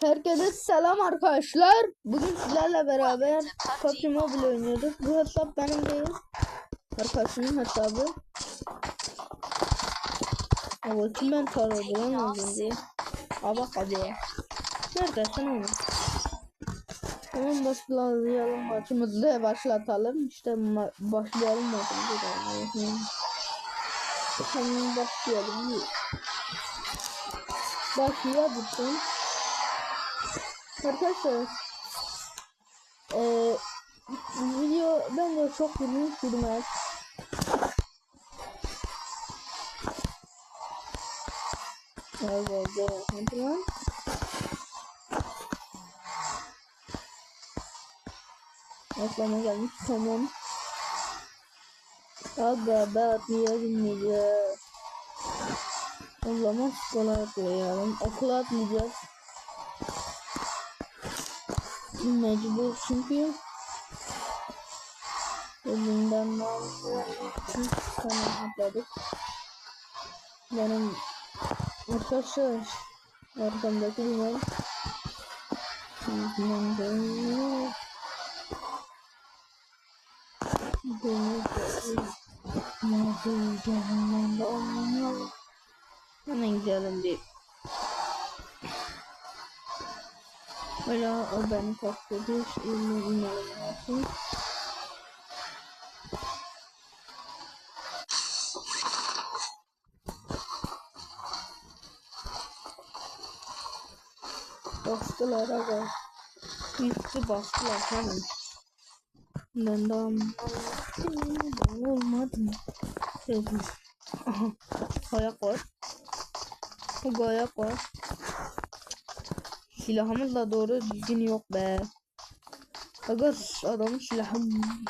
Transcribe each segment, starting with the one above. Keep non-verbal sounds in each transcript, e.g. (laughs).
Herkese selam arkadaşlar. Bugün sizlerle beraber PUBG Mobile oynuyoruz. Bu hesap benim değil. Arkadaşımın hesabı. Evet kim ben taradı lan az bak hadi ya. Neredesin oğlum? Hemen başlayalım maçımızı başlatalım. İşte başlayalım maçımızı. Hemen başlayalım. Başlayalım. Arkadaşlar eee video bence çok uzun sürmez. Evet, evet, tamam. Aklama gelmiş tamam. Aga be atlayalım O zaman okula atlayalım. Okula atlayacağız. Mecbur çünkü elinden için sana atladık. Benim arkadaşlar arkamdaki liman liman dönüyor. Hemen gidelim bir. Böyle o beni takladı. İlmi umarım olsun. Bastılar aga. Yüklü bastılar hemen. Ben daha ben olmadı mı? Dedim. Aha. Ayak var. Bu ayak var. Silahımız da doğru düzgün yok be. Aga adamın silahı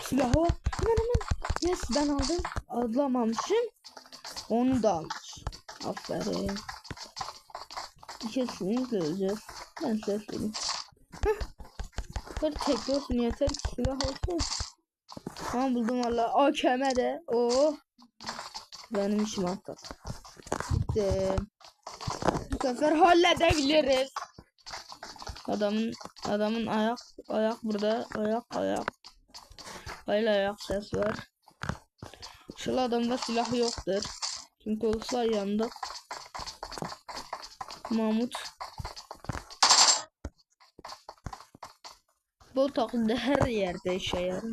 silahı var. Hemen hemen. Yes ben aldım. Alamamışım. Onu da almış. Aferin. Kesinlikle öleceğiz. Ben size söyleyeyim. Böyle tek olsun yeter ki silah olsun. Tamam buldum valla. AKM de. Oo. Benim işim atladı. Bitti. Bu sefer halledebiliriz. Adamın adamın ayak ayak burada ayak ayak. Hayla ayak ses var. Şu adamda silah yoktur. Çünkü olsa yanında. Mahmut. Bu taklidi her yerde işe yarar.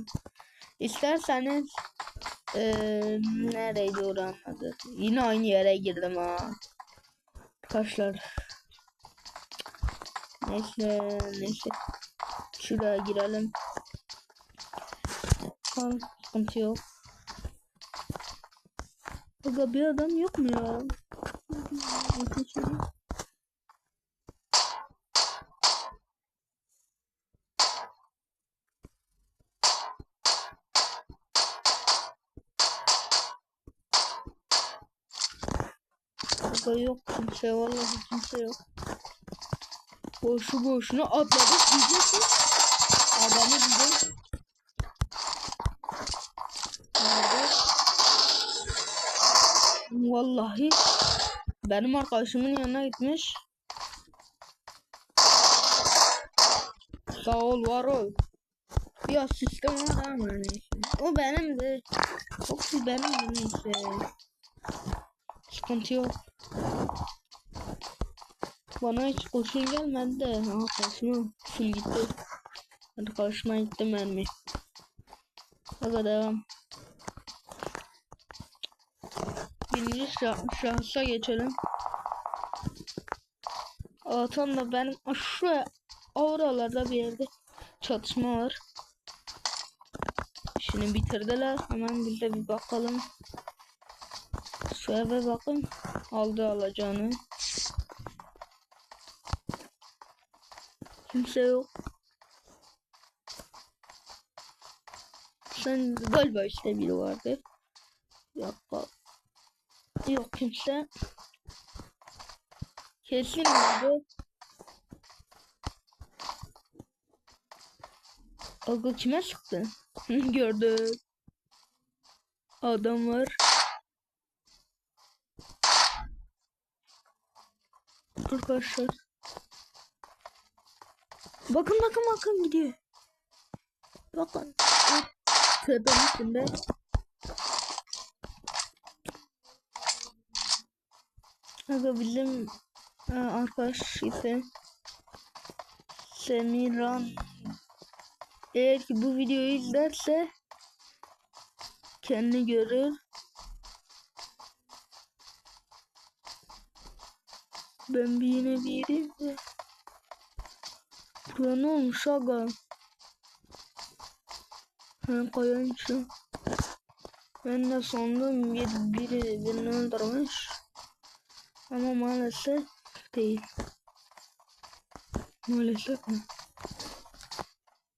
İsterseniz eee nereydi oranın? Yine aynı yere girdim ha. Arkadaşlar Neyse neyse. Şuraya girelim. Tamam sıkıntı yok. Aga bir adam yok mu ya? Aga yok kimse vallahi kimse yok. Boşu boşuna atladık diyeceksin. Adamı. Nerede? Vallahi benim arkadaşımın yanına gitmiş. Sağ ol var ol. Ya sistem var ama neyse. O benim de. O benim de neyse. Sıkıntı yok. Bana hiç kurşun gelmedi de. Ha karşıma full gitti. Hadi karşıma gitti mermi. Hadi devam. Birinci şah şahsa geçelim. Aa, tam da benim şu oralarda bir yerde çatışma var. Şimdi bitirdiler. Hemen bir de bir bakalım. Şu eve bakın. Aldı alacağını. Kimse yok. Sen galiba işte biri vardı. Yok. Yok kimse. Kesin vardı. Aga kime çıktı? (laughs) Gördüm. Adam var. Arkadaşlar. Bakın bakın bakın gidiyor. Bakın. Tepenin üstünde. Aga bizim e, arkadaş ise Semiran eğer ki bu videoyu izlerse kendi görür. Ben bir yine bir de. Bura ne olmuş aga? Ben. Ben de sandım bir, biri birini öldürmüş. Ama maalesef değil. Maalesef mi?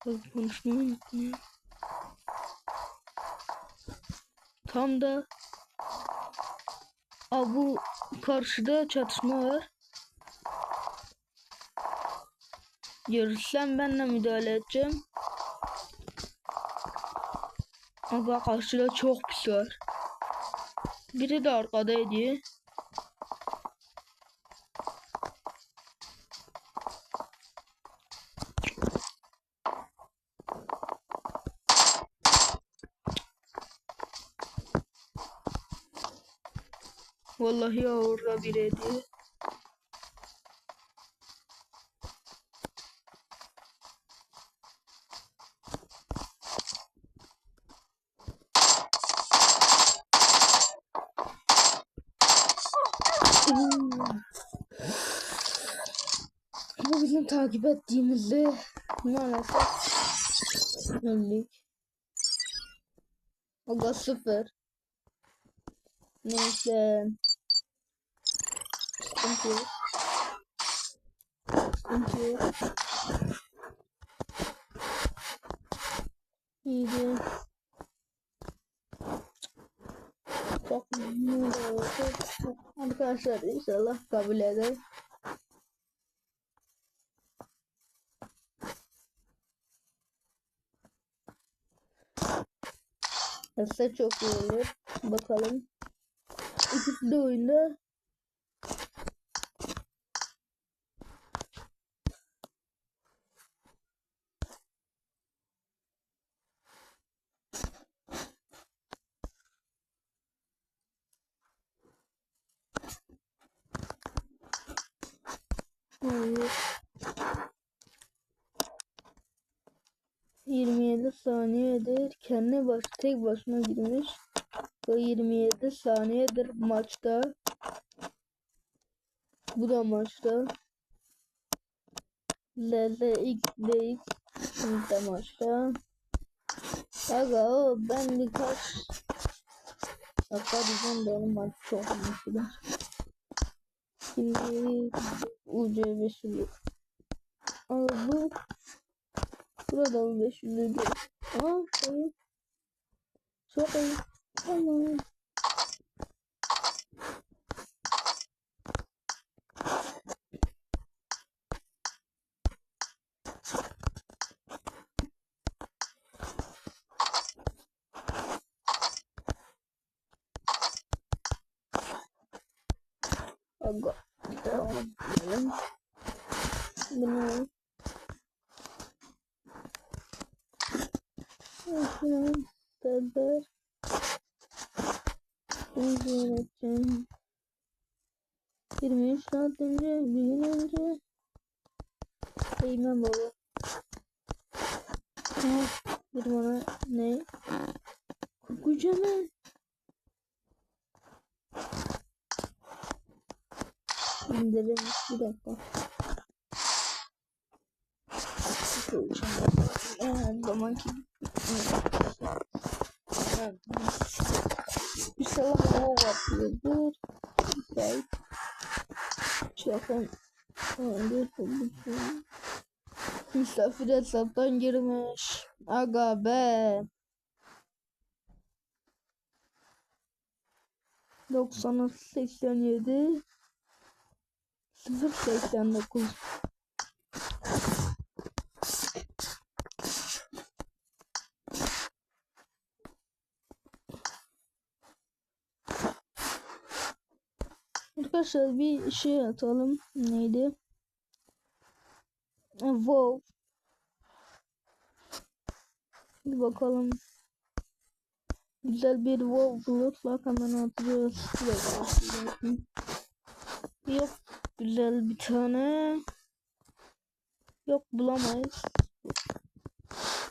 Bak konuşmayı unuttum ya. Tam da Aa, bu karşıda çatışma var. Görürsem ben de müdahale edeceğim. Ama karşıda çok pis var. Biri de arkada ediyor. Vallahi ya orada biri Bu bizim takip ettiğimizde maalesef öldük. Aga sıfır. Neyse. Sıkıntı yok. Sıkıntı yok. İyiydi. Çok memnun oldum. Arkadaşlar inşallah kabul eder. Etse çok iyi olur. Bakalım. İkisi de oyunda. Hayır. 27 saniyedir kendi baş tek başına girmiş ve 27 saniyedir maçta. Bu da maçta. LLX DX de maçta. Aga o ben birkaç Hatta bizim benim maç çok mesela. Şimdi UC 500 Aga bu Burada mı 500 diyor. Aa şey. Çok iyi. Tamam. Aga. Devam edelim. Bunu Bakın kadar yöneteceğim. 23 saat önce, bir gün önce Eymen baba. Bir bana ne? Kukucama. İndirim bir dakika. Her zamanki İnşallah o yapıyordur. Güzel. Şakon. Misafir hesaptan girmiş. Aga be. 90 87 089 Arkadaşlar bir şey atalım. Neydi? WoW. Bir bakalım. Güzel bir wall bulursak hemen dakika. Yok güzel bir tane. Yok bulamayız.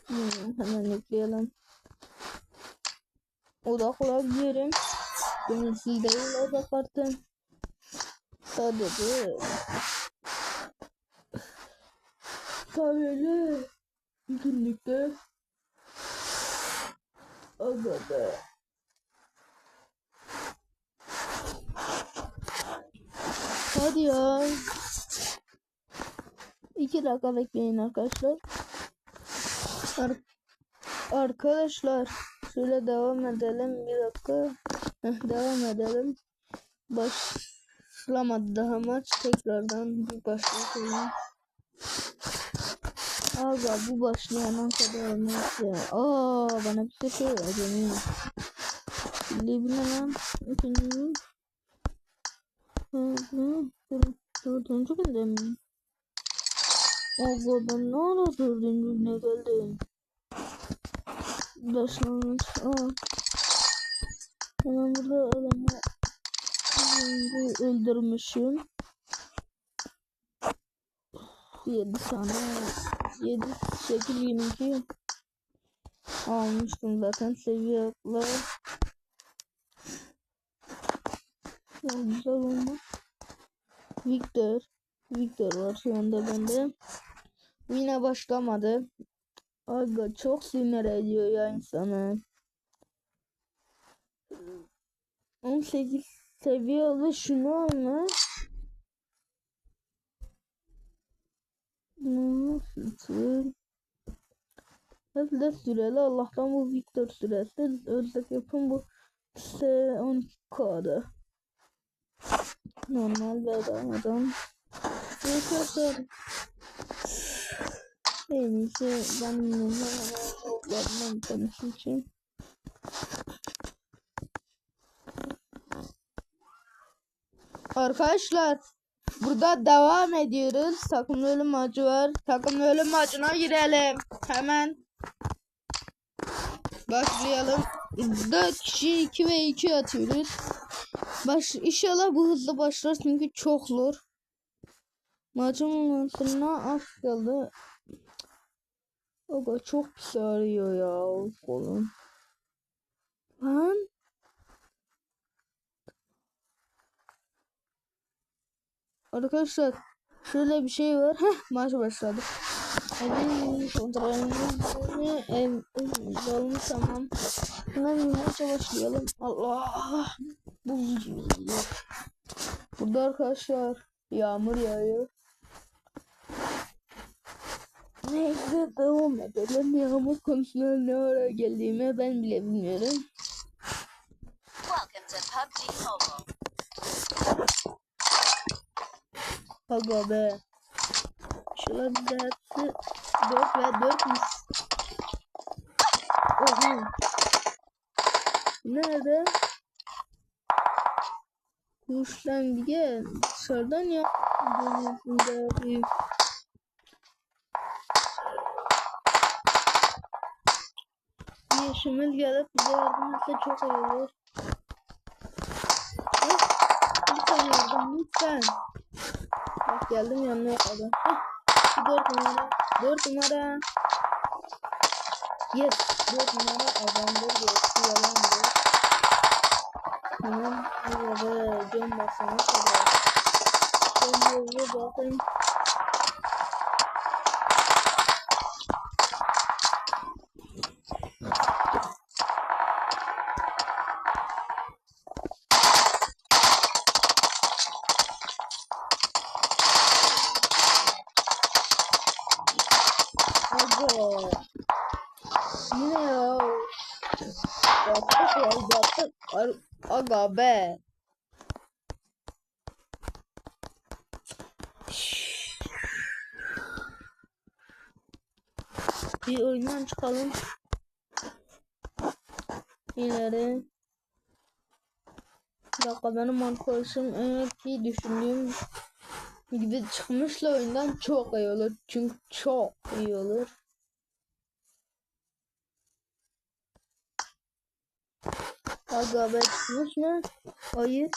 Hmm, hemen yükleyelim. Odaklanabilirim. Gönülsüz değil odak kartım. Sadece Bütünlükte Aga be. Hadi ya. İki dakika bekleyin arkadaşlar. Ar- Arkadaşlar Şöyle devam edelim. Bir dakika. Heh, Devam edelim Başlamadı daha maç tekrardan bir başlayalım Aga bu başlayana kadar olmaz ya. Aa bana bir şey bu ne lan? İkinci. Dördüncü günde mi? Aga ben ne ara dördüncü güne geldim? Başlangıç. Aa. Hemen burada adamı öldürmüşüm. 7 saniye 7 8 22 almıştım zaten seviye atla ya güzel oldu Victor Victor var şu anda bende. Yine başlamadı. Aga çok sinir ediyor ya insanı. 18 seviye oldu şunu almış Nasıl? Hızlı süreli Allah'tan bu Victor süresi özlük yapın bu S12K'da. Normal bedavadan. Arkadaşlar en iyisi ben yollarından tanışım Arkadaşlar Burada devam ediyoruz. Takım ölüm maçı var. Takım ölüm maçına girelim. Hemen. Başlayalım. 4 kişi 2 ve 2 atıyoruz. Baş, inşallah bu hızlı başlar çünkü çok zor. Maçın sonuna az kaldı. Oga çok pis ağrıyor ya kolum. Lan. Arkadaşlar şöyle bir şey var. Heh maç başladı. Evin kontrolünü ev yolunu tamam. Hemen maça başlayalım. Allah. Bu Burada arkadaşlar yağmur yağıyor. Neyse devam edelim. Yağmur konusuna ne ara geldiğimi ben bile bilmiyorum. Welcome to PUBG Mobile. Aga be. Şunlar bize hepsi 4 ve 4'müş. Oha. Nerede? Kuştan bir gel. Dışarıdan ya. Denizinde Yeşimil gelip bize yardım etse çok iyi olur. Lütfen yardım lütfen. Geldim yanına. Heh, dört numara. Dört numara. Yes. Dört numara adamdır. Yoksa yalandır. Hemen burada cam basana kadar. Ben yolda bakayım. Aga be. Bir oyundan çıkalım. İleri. Bir dakika benim arkadaşım eğer ki düşündüğüm gibi çıkmışla oyundan çok iyi olur. Çünkü çok iyi olur. Aga be tutmuş mu? Hayır.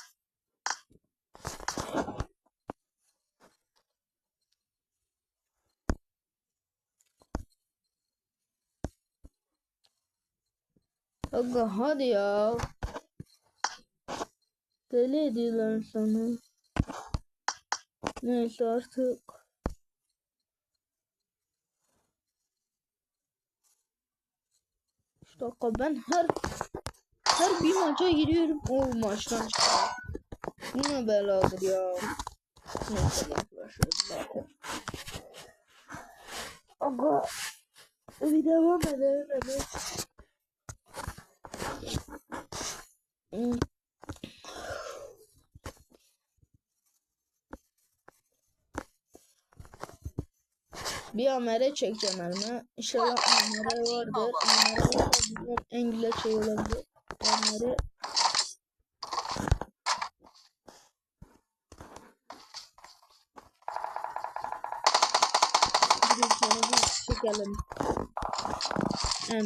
Aga hadi ya. Deli ediyorlar sana. Neyse artık. Şu dakika ben her her bir maça giriyorum. O maçtan çıkıyor. Ne beladır ya. Neyse yaklaşıyoruz zaten. Aga bir devam edelim hadi. Hmm. Bir amere çekeceğim elime. İnşallah amere vardır. Amere varsa bizim en güzel şey olabilir. Amere Bir çekelim. Em,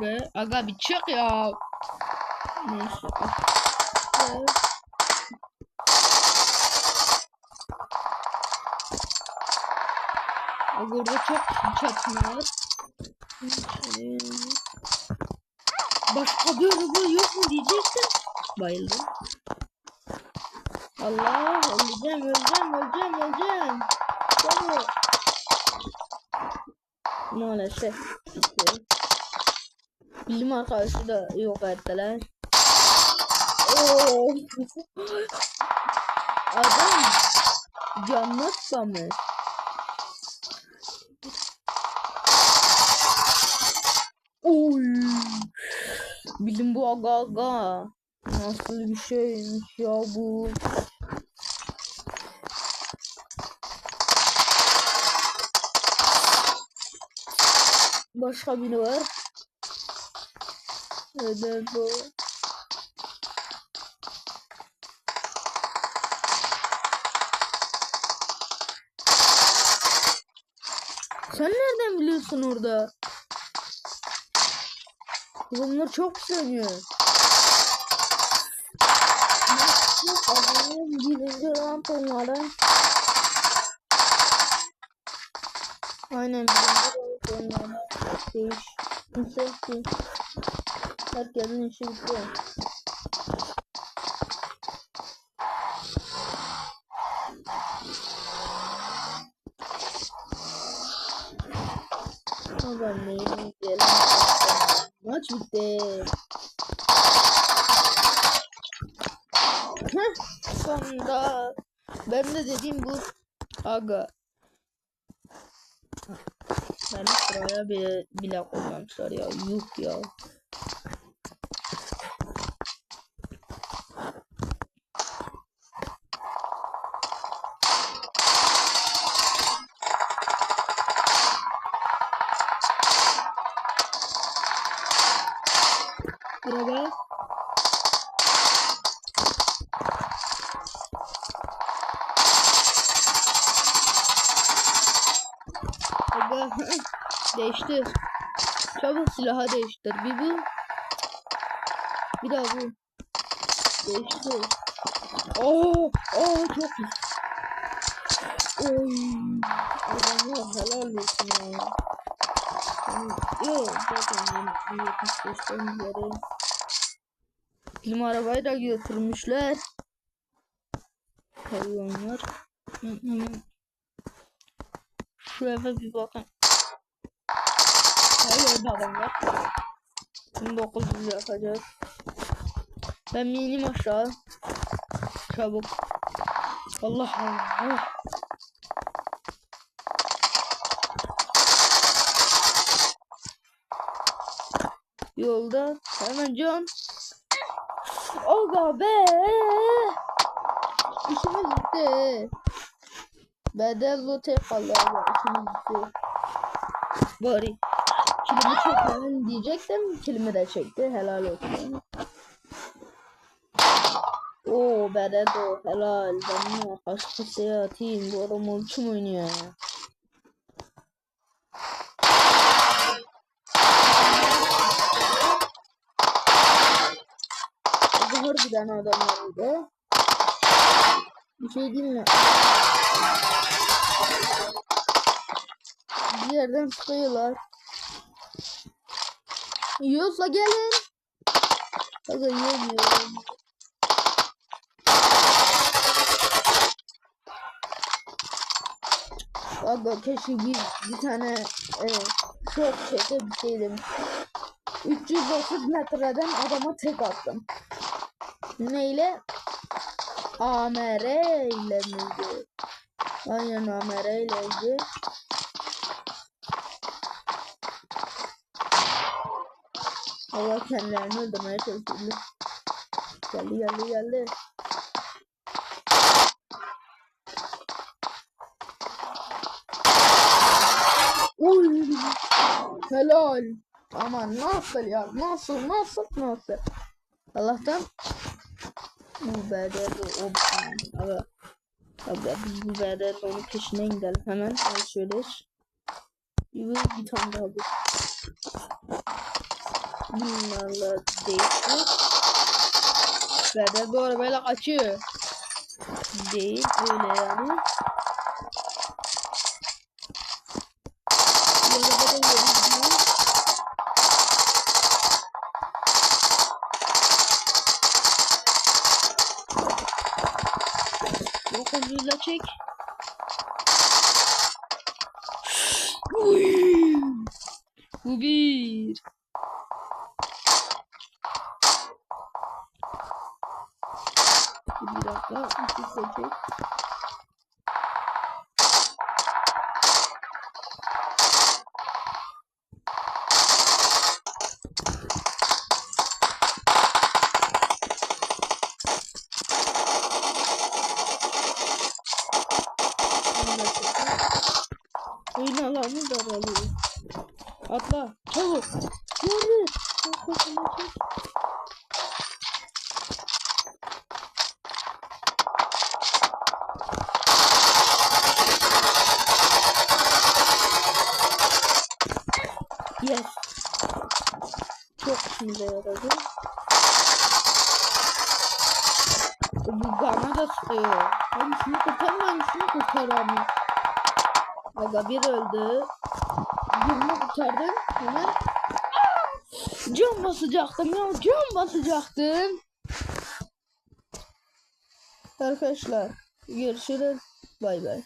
be. Aga bir çık ya. Neyse. çok çatma. Başka bir araba yok mu diyecektim. Bayıldım. Allah öleceğim öleceğim öleceğim öleceğim. Çabuk. Maalesef. Bizim arkadaşı da yok ettiler. Oo. Adam canına tutamış. Oy. Bilim bu aga aga. Nasıl bir şeymiş ya bu. Başka biri var. Evet bu. Sen nereden biliyorsun orada? Bunlar çok sönüyor. Adamın birinci round onlara. Aynen birinci round onlara. Değiş. Değil. Herkesin işi bitti. Ama neyi gelen Maç bitti. Sonunda. Ben de dediğim bu. Aga. Beni sıraya bile, bile koymamışlar ya. Yuh ya. Aga (laughs) değiştir. Çabuk silahı değiştir. Bir bu. Bir daha bu. Değiştir. Oo, oo çok iyi. Oy. Adamlar helal olsun ya. Yok zaten 75'ten beri. Bizim arabayı da götürmüşler. Kamyonlar. Hı, Hemen şu eve bir bakın. Hayır adamlar. 1900 yapacağız. Ben minim aşağı. Çabuk. Allah Allah. Yolda hemen can. Aga be. İşimiz bitti. Bedel bu tek kaldı aga. İşimiz bitti. Bari. Kilimi çekmem diyecektim. Kilimi de çekti. Helal olsun. Oo bedel o. Helal. Ben bunu kaç kasaya atayım. Bu adam ultim oynuyor ya. Harbiden adamlarıydı. Bir şey diyeyim mi? Bir yerden sıkıyorlar. Yiyorsa gelin. Aga yemiyorum. Aga keşke bir, bir tane e, şok çekebilseydim. 330 metreden adama tek attım. Neyle? AMR ile miydi? Aynen AMR ileydi. Allah kendilerini öldürmeye çalışıyordu. Geldi geldi geldi. Helal. Aman nasıl ya? Nasıl nasıl nasıl? Allah'tan bu bedel o Aga. Aga biz bu bedel onun peşine gidelim hemen alışveriş. Bir, bir tane daha bu. Bunlarla değişti. Bedel bu arabayla kaçıyor. Değil öyle yani. Omuzla çek. Uy! Bu bir. Bir dakika. İki seçek. Atla. Çabuk. Yürü. Yes. Çok işimize yaradı. Bu bana da sıkıyor. Hem şunu kurtarmayayım şunu kurtaramıyor. Aga bir öldü. Birini kurtardım. Hemen. Can basacaktım ya. Can basacaktım. Arkadaşlar görüşürüz. Bay bay.